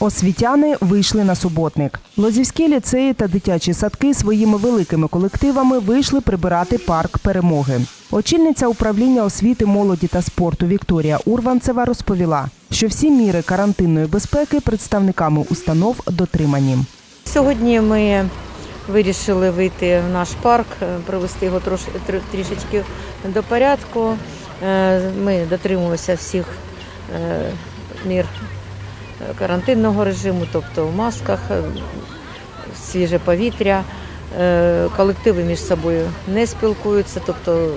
Освітяни вийшли на суботник. Лозівські ліцеї та дитячі садки своїми великими колективами вийшли прибирати парк перемоги. Очільниця управління освіти, молоді та спорту Вікторія Урванцева розповіла, що всі міри карантинної безпеки представниками установ дотримані. Сьогодні ми вирішили вийти в наш парк, е, привести його трішечки до порядку. Е, Ми дотримуємося всіх е, мір е, карантинного режиму, тобто в масках, е, свіже повітря. Е, Колективи між собою не спілкуються, тобто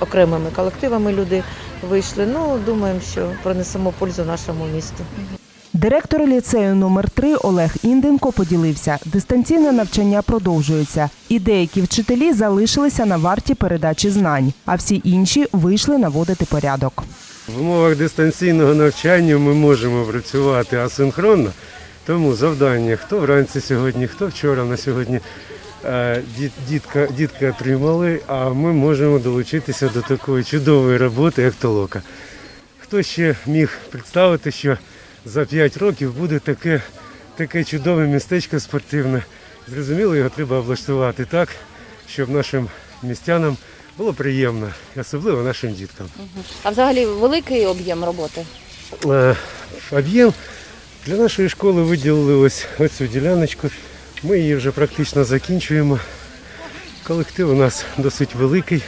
окремими колективами люди вийшли. Ну, думаємо, що принесемо пользу нашому місту. Директор ліцею номер 3 Олег Інденко поділився. Дистанційне навчання продовжується, і деякі вчителі залишилися на варті передачі знань, а всі інші вийшли наводити порядок. В умовах дистанційного навчання ми можемо працювати асинхронно, тому завдання, хто вранці сьогодні, хто вчора на сьогодні е, дітка, дітки отримали, а ми можемо долучитися до такої чудової роботи, як толока. Хто ще міг представити, що за 5 років буде таке, таке чудове містечко спортивне. Зрозуміло, його треба облаштувати так, щоб нашим містянам було приємно, особливо нашим діткам. А взагалі великий об'єм роботи. Е, об'єм для нашої школи виділили ось оцю діляночку. Ми її вже практично закінчуємо. Колектив у нас досить великий.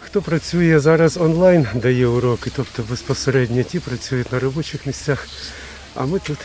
Хто працює зараз онлайн, дає уроки, тобто безпосередньо ті працюють на робочих місцях, а ми тут